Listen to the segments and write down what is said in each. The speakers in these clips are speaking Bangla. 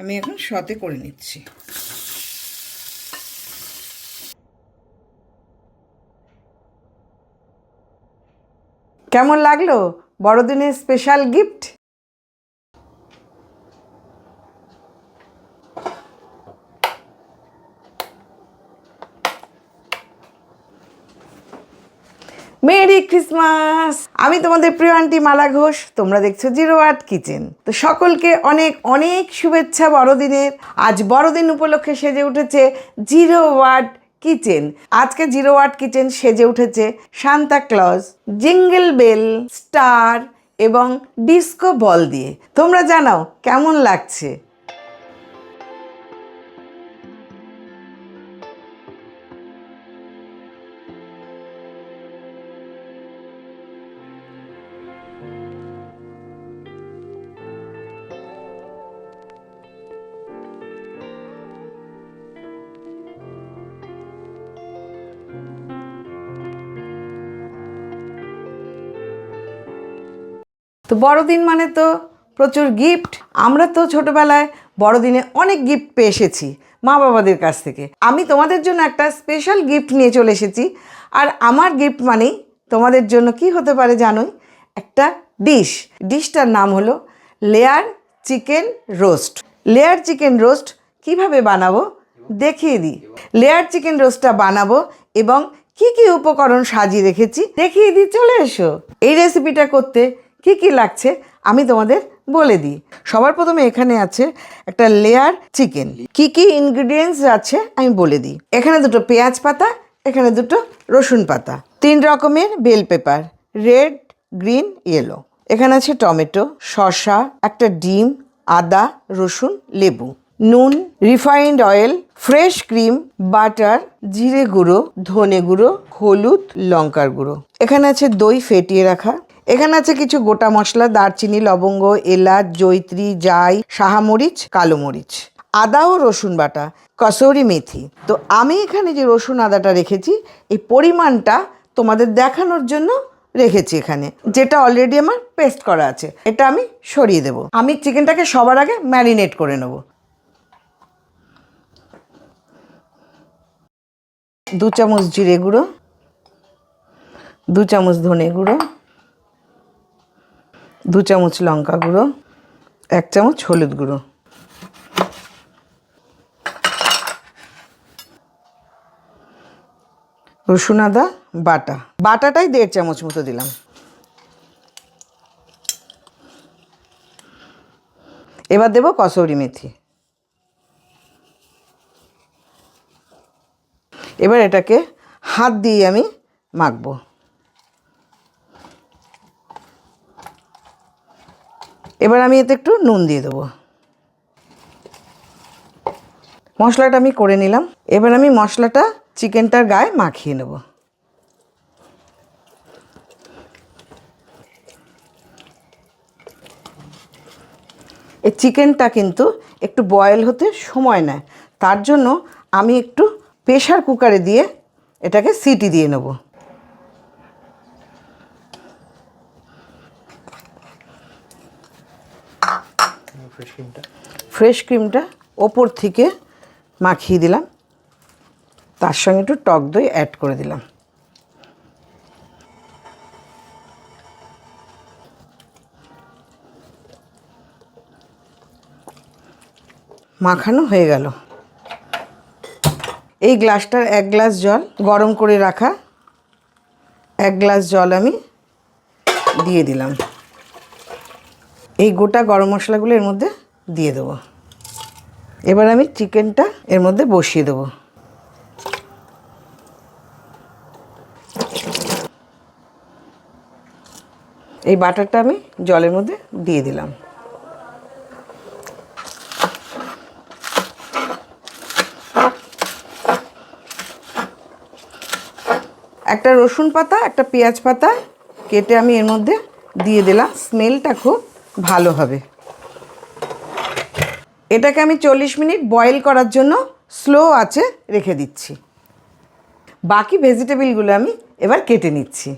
আমি এখন সতে করে নিচ্ছি। কেমন লাগল? বড়দিনের স্পেশাল গিফট মেরি ক্রিসমাস। আমি তোমাদের প্রিয় আন্টি মালা ঘোষ, তোমরা দেখছ জিরো আর্ট কিচেন। তো সকলকে অনেক অনেক শুভেচ্ছা বড়দিনের। আজ বড়দিন উপলক্ষে সেজে উঠেছে জিরো ওয়ার্ড কিচেন। আজকে জিরো ওয়ার্ড কিচেন সেজে উঠেছে Santa Claus, jingle bell, star এবং ডিস্কো বল দিয়ে। তোমরা জানাও কেমন লাগছে? তো বড়দিন মানে তো প্রচুর গিফট আমরা তো ছোটবেলায় বড়দিনে অনেক গিফট পেয়ে এসেছি মা বাবাদের কাছ থেকে। আমি তোমাদের জন্য একটা স্পেশাল গিফট নিয়ে চলে এসেছি। আর আমার গিফট মানেই তোমাদের জন্য কি হতে পারে জানোই? একটা ডিশ ডিশটার নাম হলো layer chicken roast layer chicken roast কীভাবে বানাবো? দেখিয়ে দিই। লেয়ার চিকেন রোস্টটা বানাবো এবং কি কি উপকরণ সাজিয়ে রেখেছি দেখিয়ে দিই। চলে এসো। এই রেসিপিটা করতে কি কি লাগছে আমি তোমাদের বলে দিই। সবার প্রথমে এখানে আছে একটা লেয়ার চিকেন কি কি ইনগ্রিডিয়েন্টস আছে আমি বলে দিই। এখানে দুটো পেঁয়াজ পাতা, এখানে দুটো রসুন পাতা। তিন রকমের bell pepper red green yellow এখানে আছে টমেটো, শসা, একটা ডিম, আদা, রসুন, লেবু। নুন refined oil fresh cream butter জিরে গুঁড়ো, ধনে গুঁড়ো, হলুদ, লঙ্কার গুঁড়ো। এখানে আছে দই ফেটিয়ে রাখা। এখানে আছে কিছু গোটা মশলা, দারচিনি, লবঙ্গ, এলাচ জৈত্রী জাই, সাহামরিচ কালো মরিচ আদা ও রসুন বাটা, কসৌরি মেথি। তো আমি এখানে যে রসুন আদাটা রেখেছি, এই পরিমাণটা তোমাদের দেখানোর জন্য রেখেছি এখানে, যেটা অলরেডি আমার পেস্ট করা আছে। এটা আমি সরিয়ে দেব। আমি চিকেনটাকে সবার আগে ম্যারিনেট করে নেব। দু চামচ জিরে গুঁড়ো, দু চামচ ধনে গুঁড়ো দু চামচ লঙ্কা গুঁড়ো, এক চামচ হলুদ গুঁড়ো। রসুন, আদা, বাটা। বাটাটাই দেড় চামচ মতো দিলাম। এবার দেবো কসৌরি মেথি। এবার এটাকে হাত দিয়ে আমি মাখবো। এবার আমি এতে একটু নুন দিয়ে দেবো। মশলাটা আমি করে নিলাম। এবার আমি মশলাটা চিকেনটার গায়ে মাখিয়ে নেব। এই চিকেনটা কিন্তু একটু বয়েল হতে সময় নেয়। তার জন্য আমি একটু প্রেশার কুকারে দিয়ে এটাকে সিটি দিয়ে নেব। ফ্রেশ ক্রিমটা? ওপর থেকে মাখিয়ে দিলাম। তার সঙ্গে একটু টক দই অ্যাড করে দিলাম। মাখানো হয়ে গেল। এই গ্লাসটার এক গ্লাস জল গরম করে রাখা এক গ্লাস জল আমি দিয়ে দিলাম। এই গোটা গরম মশলাগুলো এর মধ্যে দিয়ে দেবো। এবার আমি চিকেনটা এর মধ্যে বসিয়ে দেবো। এই বাটারটা আমি জলের মধ্যে দিয়ে দিলাম। একটা রসুন পাতা, একটা পেঁয়াজ পাতা কেটে আমি এর মধ্যে দিয়ে দিলাম। স্মেলটা খুব ভালো হবে। এটাকে আমি চল্লিশ মিনিট বয়েল করার জন্য স্লো আছে রেখে দিচ্ছি। বাকি ভেজিটেবিলগুলো আমি এবার কেটে নিচ্ছি।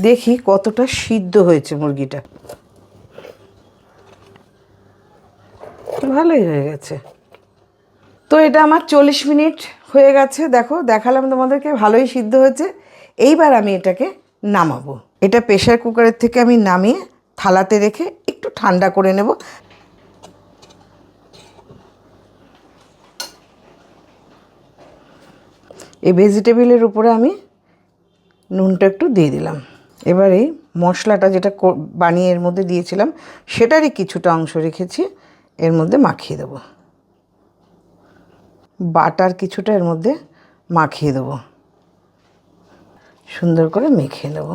দেখি কতটা সিদ্ধ হয়েছে মুরগিটা। ভালোই হয়ে গেছে। তো এটা আমার চল্লিশ মিনিট হয়ে গেছে। দেখো, দেখালাম তোমাদেরকে, ভালোই সিদ্ধ হয়েছে। এইবার আমি এটাকে নামাবো। এটা প্রেশার কুকারের থেকে আমি নামিয়ে থালাতে রেখে একটু ঠান্ডা করে নেব। এই ভেজিটেবিলের উপরে আমি নুনটা একটু দিয়ে দিলাম। এবার মশলাটা যেটা বানিয়ে এর মধ্যে দিয়েছিলাম, সেটারই কিছুটা অংশ রেখেছি, এর মধ্যে মাখিয়ে দেবো। বাটার কিছুটা এর মধ্যে মাখিয়ে দেবো। সুন্দর করে মেখে নেব।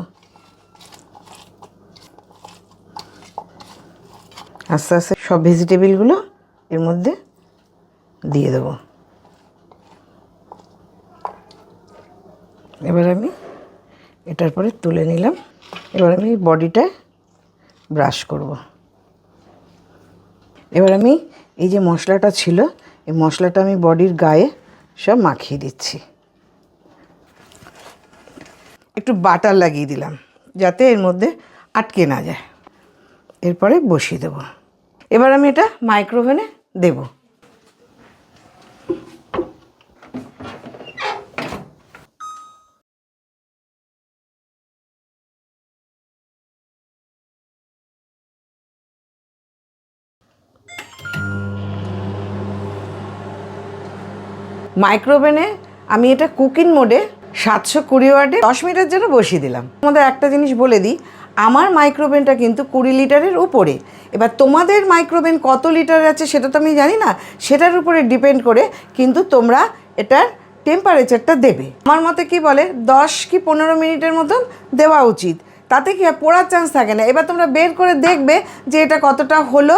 আস্তে আস্তে সব ভেজিটেবিলগুলো এর মধ্যে দিয়ে দেবো। এবার আমি এটার পরে তুলে নিলাম। এবার আমি বডিটায় ব্রাশ করব। এবার আমি এই যে মশলাটা ছিল, এই মশলাটা আমি বডির গায়ে সব মাখিয়ে দিচ্ছি। একটু বাটার লাগিয়ে দিলাম, যাতে এর মধ্যে আটকে না যায়। এরপরে বসিয়ে দেব। এবার আমি এটা মাইক্রোওভেনে দেবো। মাইক্রোওভেনে আমি এটা কুকিং মোডে সাতশো কুড়ি ওয়াটে দশ মিনিটের জন্য বসিয়ে দিলাম। তোমাদের একটা জিনিস বলে দিই, আমার মাইক্রোওভেনটা কিন্তু কুড়ি লিটারের উপরে। এবার তোমাদের মাইক্রোওভেন কত লিটার আছে সেটা তো আমি জানি না, সেটার উপরে ডিপেন্ড করে কিন্তু তোমরা এটার টেম্পারেচারটা দেবে। আমার মতে কি বলে, দশ কি পনেরো মিনিটের মতন দেওয়া উচিত। তাতে কি পড়ার চান্স থাকে না। এবার তোমরা বের করে দেখবে যে এটা কতটা হলো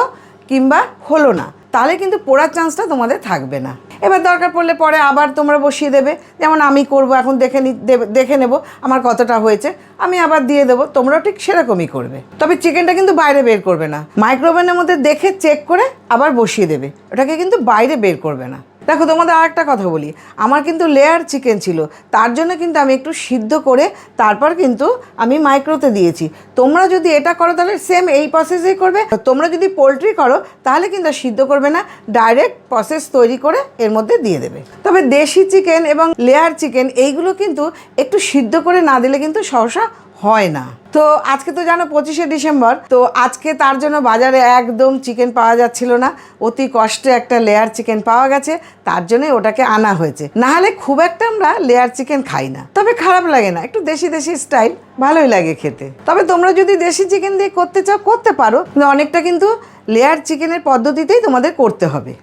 কিংবা হলো না। তাহলে কিন্তু পোড়ার চান্সটা তোমাদের থাকবে না। এবার দরকার পড়লে পরে আবার তোমরা বসিয়ে দেবে। যেমন আমি করব, এখন দেখে নি দেখে নেব আমার কতটা হয়েছে। আমি আবার দিয়ে দেবো, তোমরাও ঠিক সেরকমই করবে। তবে চিকেনটা কিন্তু বাইরে বের করবে না। মাইক্রোওভেনের মধ্যে দেখে চেক করে আবার বসিয়ে দেবে। ওটাকে কিন্তু বাইরে বের করবে না। দেখো, তোমাদের আর একটা কথা বলি। আমার কিন্তু লেয়ার চিকেন ছিল, তার জন্য কিন্তু আমি একটু সিদ্ধ করে তারপর কিন্তু আমি মাইক্রোতে দিয়েছি। তোমরা যদি এটা করো, তাহলে সেম এই প্রসেসেই করবে। তোমরা যদি পোলট্রি করো, তাহলে কিন্তু সিদ্ধ করবে না ডাইরেক্ট প্রসেস তৈরি করে এর মধ্যে দিয়ে দেবে। তবে দেশি চিকেন এবং লেয়ার চিকেন এইগুলো কিন্তু একটু সিদ্ধ করে না দিলে কিন্তু সহসা হয় না। তো আজকে তো জানো পঁচিশে ডিসেম্বর, তো আজকে তার জন্য বাজারে একদম চিকেন পাওয়া যাচ্ছিল না। অতি কষ্টে একটা লেয়ার চিকেন পাওয়া গেছে, তার জন্য ওটাকে আনা হয়েছে। না হলে খুব একটা আমরা লেয়ার চিকেন খাই না। তবে খারাপ লাগে না, একটু দেশি দেশি স্টাইল ভালোই লাগে খেতে। তবে তোমরা যদি দেশি চিকেন দিয়ে করতে চাও, করতে পারো। কিন্তু অনেকটা কিন্তু লেয়ার চিকেনের পদ্ধতিতেই তোমাদের করতে হবে।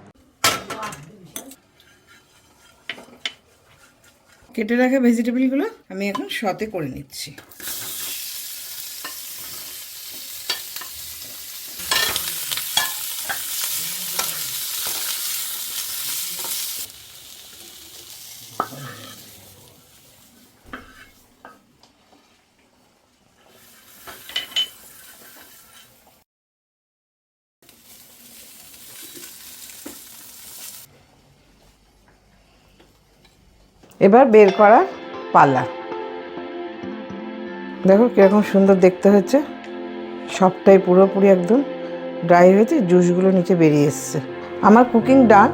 কেটে রাখা ভেজিটেবলগুলো আমি এখন সতে করে নিচ্ছি। এবার বের করার পালা দেখো কীরকম সুন্দর দেখতে হচ্ছে সবটাই পুরোপুরি একদম ড্রাই হয়েছে জুসগুলো নিচে বেরিয়ে এসছে। আমার কুকিং ডান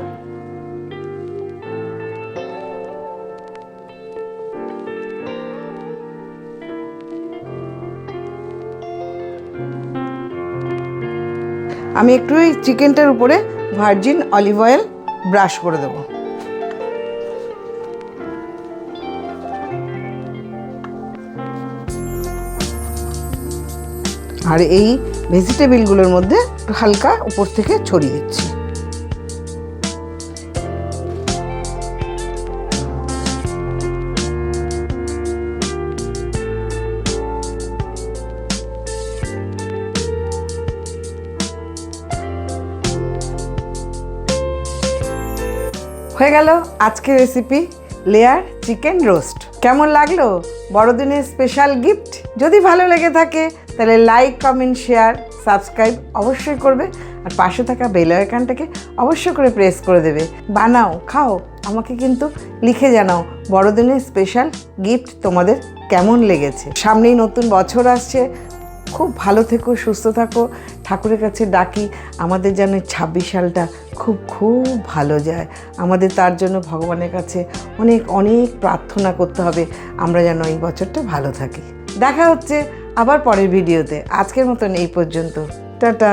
আমি একটু এই চিকেনটার উপরে ভার্জিন অলিভ অয়েল ব্রাশ করে দেবো। আর এই ভেজিটেবিলগুলোর মধ্যে হালকা উপর থেকে ছড়িয়ে দিচ্ছি। হয়ে গেল আজকের রেসিপি লেয়ার চিকেন রোস্ট কেমন লাগল? বড়দিনের স্পেশাল গিফট যদি ভালো লেগে থাকে তাহলে লাইক কমেন্ট শেয়ার সাবস্ক্রাইব অবশ্যই করবে আর পাশে থাকা বেল আইকনটাকে অবশ্যই করে প্রেস করে দেবে। বানাও, খাও, আমাকে কিন্তু লিখে জানাও। বড়দিনের স্পেশাল গিফট তোমাদের কেমন লেগেছে? সামনেই নতুন বছর আসছে। খুব ভালো থেকো, সুস্থ থাকো। ঠাকুরের কাছে ডাকি, আমাদের যেন ছাব্বিশ সালটা খুব খুব ভালো যায়। আমাদের তার জন্য ভগবানের কাছে অনেক অনেক প্রার্থনা করতে হবে। আমরা যেন এই বছরটা ভালো থাকি। দেখা হচ্ছে আবার পরের ভিডিওতে। আজকের মতন এই পর্যন্ত। টাটা।